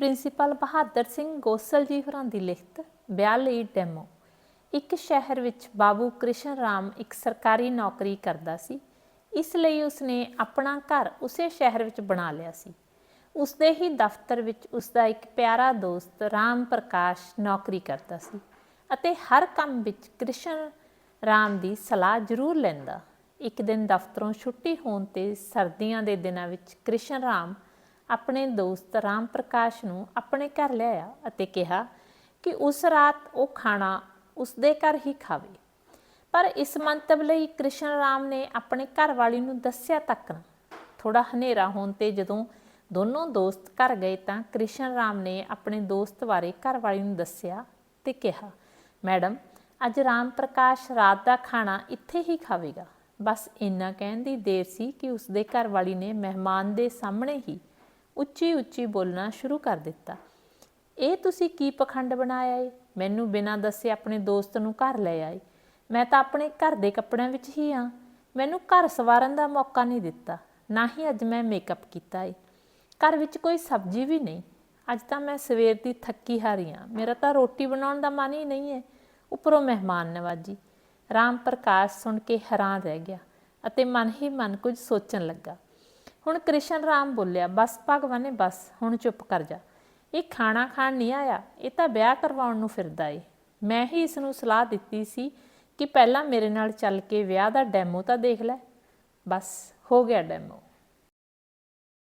Principal Bahadur Singh Gosal ਜੀ ਹੋਰਾਂ ਦੀ ਲਿਖਤ ਵਿਆਹ ਲਈ ਡੈਮੋ। ਇੱਕ ਸ਼ਹਿਰ ਵਿੱਚ ਬਾਬੂ ਕ੍ਰਿਸ਼ਨ ਰਾਮ ਇੱਕ ਸਰਕਾਰੀ ਨੌਕਰੀ ਕਰਦਾ ਸੀ। ਇਸ ਲਈ ਉਸਨੇ ਆਪਣਾ ਘਰ ਉਸੇ ਸ਼ਹਿਰ ਵਿੱਚ ਬਣਾ ਲਿਆ ਸੀ। ਉਸਦੇ ਹੀ ਦਫ਼ਤਰ ਵਿੱਚ ਉਸਦਾ ਇੱਕ ਪਿਆਰਾ ਦੋਸਤ ਰਾਮ ਪ੍ਰਕਾਸ਼ ਨੌਕਰੀ ਕਰਦਾ ਸੀ ਅਤੇ ਹਰ ਕੰਮ ਵਿੱਚ ਕ੍ਰਿਸ਼ਨ ਰਾਮ ਦੀ ਸਲਾਹ ਜ਼ਰੂਰ ਲੈਂਦਾ। ਇੱਕ ਦਿਨ ਦਫ਼ਤਰੋਂ ਛੁੱਟੀ ਹੋਣ ਤੇ ਸਰਦੀਆਂ ਦੇ ਦਿਨਾਂ ਵਿੱਚ ਕ੍ਰਿਸ਼ਨ ਰਾਮ ਆਪਣੇ ਦੋਸਤ ਰਾਮ ਪ੍ਰਕਾਸ਼ ਨੂੰ ਆਪਣੇ ਘਰ ਲਿਆਇਆ ਅਤੇ ਕਿਹਾ ਕਿ ਉਸ ਰਾਤ ਉਹ ਖਾਣਾ ਉਸਦੇ ਘਰ ਹੀ ਖਾਵੇ। ਪਰ ਇਸ ਮੰਤਵ ਲਈ ਕ੍ਰਿਸ਼ਨ ਰਾਮ ਨੇ ਆਪਣੇ ਘਰ ਵਾਲੀ ਨੂੰ ਦੱਸਿਆ ਤੱਕ ਨਾ। ਥੋੜਾ ਹਨੇਰਾ ਹੋਣ ਤੇ ਜਦੋਂ ਦੋਨੋਂ ਦੋਸਤ ਘਰ ਗਏ ਤਾਂ ਕ੍ਰਿਸ਼ਨ ਰਾਮ ਨੇ ਆਪਣੇ ਦੋਸਤ ਬਾਰੇ ਘਰ ਵਾਲੀ ਨੂੰ ਦੱਸਿਆ ਤੇ ਕਿਹਾ, ਮੈਡਮ, ਅੱਜ ਰਾਮ ਪ੍ਰਕਾਸ਼ ਰਾਤ ਦਾ ਖਾਣਾ ਇੱਥੇ ਹੀ ਖਾਵੇਗਾ। ਬਸ ਇੰਨਾ ਕਹਿਣ ਦੀ ਦੇਰ ਸੀ ਕਿ ਉਸਦੇ ਘਰ ਵਾਲੀ ਨੇ ਮਹਿਮਾਨ ਦੇ ਸਾਹਮਣੇ ਹੀ ਉੱਚੀ ਉੱਚੀ ਬੋਲਣਾ ਸ਼ੁਰੂ ਕਰ ਦਿੱਤਾ। ਇਹ ਤੁਸੀਂ ਕੀ ਪਖੰਡ ਬਣਾਇਆ ਏ? ਮੈਨੂੰ ਬਿਨਾਂ ਦੱਸੇ ਆਪਣੇ ਦੋਸਤ ਨੂੰ ਘਰ ਲੈ ਆਏ। ਮੈਂ ਤਾਂ ਆਪਣੇ ਘਰ ਦੇ ਕੱਪੜਿਆਂ ਵਿੱਚ ਹੀ ਆ। ਮੈਨੂੰ ਘਰ ਸਵਾਰਨ ਦਾ ਮੌਕਾ ਨਹੀਂ ਦਿੱਤਾ, ਨਾ ਹੀ ਅੱਜ ਮੈਂ ਮੇਕਅਪ ਕੀਤਾ ਏ। ਘਰ ਵਿੱਚ ਕੋਈ ਸਬਜ਼ੀ ਵੀ ਨਹੀਂ। ਅੱਜ ਤਾਂ ਮੈਂ ਸਵੇਰ ਦੀ ਥੱਕੀ ਹਾਰੀ ਆ। ਮੇਰਾ ਤਾਂ ਰੋਟੀ ਬਣਾਉਣ ਦਾ ਮਨ ਹੀ ਨਹੀਂ ਹੈ ਉੱਪਰੋਂ ਮਹਿਮਾਨ ਨਵਾਜੀ ਰਾਮ ਪ੍ਰਕਾਸ਼ ਸੁਣ ਕੇ ਹੈਰਾਨ ਰਹਿ ਗਿਆ ਅਤੇ ਮਨ ਹੀ ਮਨ ਕੁਝ ਸੋਚਣ ਲੱਗਾ। ਹੁਣ ਕ੍ਰਿਸ਼ਨ ਰਾਮ ਬੋਲਿਆ, ਬਸ ਭਗਵਾਨ ਨੇ ਬਸ, ਹੁਣ ਚੁੱਪ ਕਰ ਜਾ। ਇਹ ਖਾਣਾ ਖਾਣ ਨਹੀਂ ਆਇਆ, ਇਹ ਤਾਂ ਵਿਆਹ ਕਰਵਾਉਣ ਨੂੰ ਫਿਰਦਾ ਏ। ਮੈਂ ਹੀ ਇਸ ਨੂੰ ਸਲਾਹ ਦਿੱਤੀ ਸੀ ਕਿ ਪਹਿਲਾਂ ਮੇਰੇ ਨਾਲ ਚੱਲ ਕੇ ਵਿਆਹ ਦਾ ਡੈਮੋ ਤਾਂ ਦੇਖ ਲੈ। ਬਸ, ਹੋ ਗਿਆ ਡੈਮੋ।